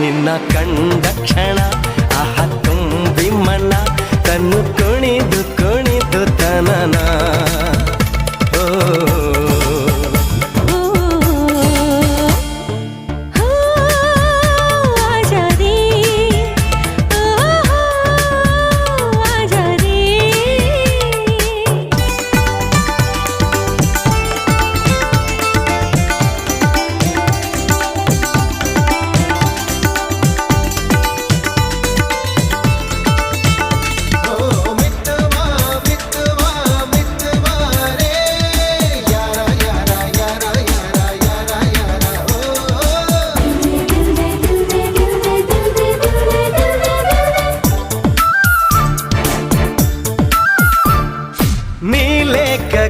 ನಿನ್ನ ಕಂಡ ಕ್ಷಣ. నీ లేక